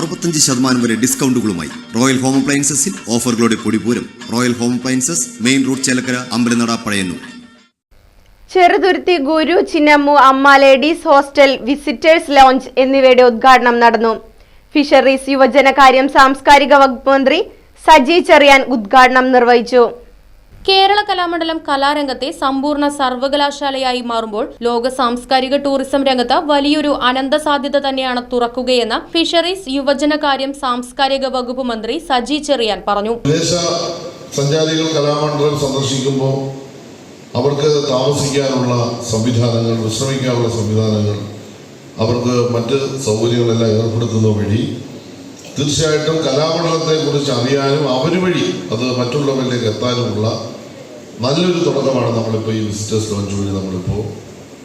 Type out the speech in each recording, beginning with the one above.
അറുപത്തഞ്ച് ശതമാനം വരെ ഡിസ്കൗണ്ടുകളുമായി റോയൽ ഹോം അപ്ലയൻസസിൽ ഓഫറുകളുടെ പൊടിപൂരം royal home appliances main road Chelakkara അമ്പലനട Pazhayannur. Cheruthuruthy Guru Chinnammu Amma ladies hostel visitors launch എന്നിവയുടെ ഉദ്ഘാടനം നടന്നു. ഫിഷറീസ് യുവജനകാര്യം സാംസ്കാരിക വകുപ്പ് മന്ത്രി സജി ചെറിയാൻ ഉദ്ഘാടനം നിർവഹിച്ചു. കേരള കലാമണ്ഡലം കലാരംഗത്തെ സമ്പൂർണ സർവകലാശാലയായി മാറുമ്പോൾ ലോക സാംസ്കാരിക ടൂറിസം രംഗത്ത് വലിയൊരു അനന്ത സാധ്യത തന്നെയാണ് തുറക്കുകയെന്ന് ഫിഷറീസ് യുവജനകാര്യം സാംസ്കാരിക വകുപ്പ് മന്ത്രി സജി ചെറിയാൻ പറഞ്ഞു. സഞ്ചാരികൾ കലാമണ്ഡലം സന്ദർശിക്കുമ്പോൾ അവർക്ക് താമസിക്കാനുള്ള സംവിധാനങ്ങൾ വിശ്രമിക്കാനുള്ള സംവിധാനങ്ങൾ അവർക്ക് മറ്റ് സൗകര്യങ്ങളെല്ലാം ഏർപ്പെടുത്തുന്ന വഴി തീർച്ചയായിട്ടും കലാമണ്ഡലത്തെക്കുറിച്ച് അറിയാനും അവർ വഴി അത് മറ്റുള്ളവരിലേക്ക് എത്താനുമുള്ള നല്ലൊരു തുടക്കമാണ് നമ്മളിപ്പോൾ ഈ വിസിറ്റേഴ്സ് ലോഞ്ച് വഴി നമ്മളിപ്പോൾ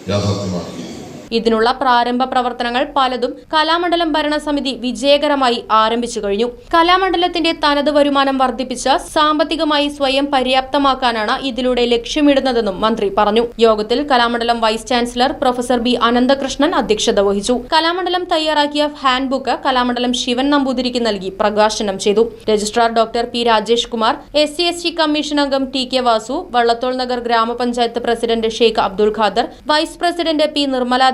യാഥാർത്ഥ്യമാക്കിയത് ഇതിനുള്ള പ്രാരംഭ പ്രവർത്തനങ്ങൾ പലതും കലാമണ്ഡലം ഭരണസമിതി വിജയകരമായി ആരംഭിച്ചു കഴിഞ്ഞു. കലാമണ്ഡലത്തിന്റെ തനത് വരുമാനം വർദ്ധിപ്പിച്ച് സാമ്പത്തികമായി സ്വയം പര്യാപ്തമാക്കാനാണ് ഇതിലൂടെ ലക്ഷ്യമിടുന്നതെന്നും മന്ത്രി പറഞ്ഞു. യോഗത്തിൽ Kalamandalam vice chancellor professor B Ananthakrishnan അധ്യക്ഷത വഹിച്ചു. കലാമണ്ഡലം തയ്യാറാക്കിയ ഹാൻഡ് ബുക്ക് കലാമണ്ഡലം ശിവൻ നമ്പൂതിരിക്ക് നൽകി പ്രകാശനം ചെയ്തു. Registrar doctor P Rajesh Kumar S C S T commission അംഗം ടി കെ വാസു വള്ളത്തോൾ നഗർ ഗ്രാമപഞ്ചായത്ത് president Sheikh Abdul Khader vice president P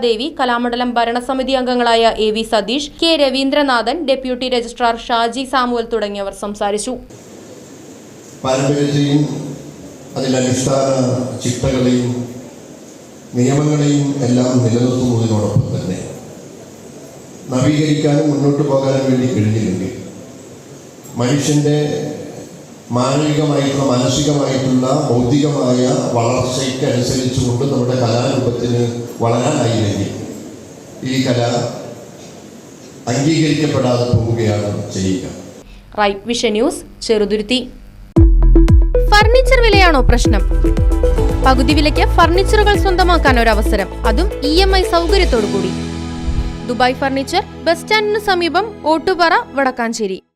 Nirmaladevi Kalamandalam ഭരണസമിതി അംഗങ്ങളായ A V Satheesh K Raveendranathan deputy registrar Shaji Samuel തുടങ്ങിയവർ സംസാരിച്ചു. നിയമങ്ങളെയും എല്ലാം നിലനിർത്തുന്നതിനോടൊപ്പം തന്നെ നവീകരിക്കാനും മുന്നോട്ട് പോകാനും വേണ്ടി കഴിഞ്ഞില്ലെങ്കിൽ മനുഷ്യന്റെ മാനവികമായിട്ടുള്ള മാനസികമായിട്ടുള്ള ബൗദ്ധികമായ വളർച്ചയ്ക്ക് അനുസരിച്ചുകൊണ്ട് നമ്മുടെ കലാരൂപത്തിന് വളരാനായില്ലെങ്കിൽ ഈ കല അംഗീകരിക്കപ്പെടാതെ പോവുകയാണ് ചെയ്യുക. Right vision news Cheruthuruthy furniture വിലയാണോ പ്രശ്നം? പകുതി വിലയ്ക്ക് ഫർണിച്ചറുകൾ സ്വന്തമാക്കാൻ ഒരു അവസരം അതും ഇ എം ഐ സൗകര്യത്തോടു കൂടി ദുബായ് ഫർണിച്ചർ ബസ് സ്റ്റാൻഡിന് സമീപം ഓട്ടുപാറ വടക്കാഞ്ചേരി.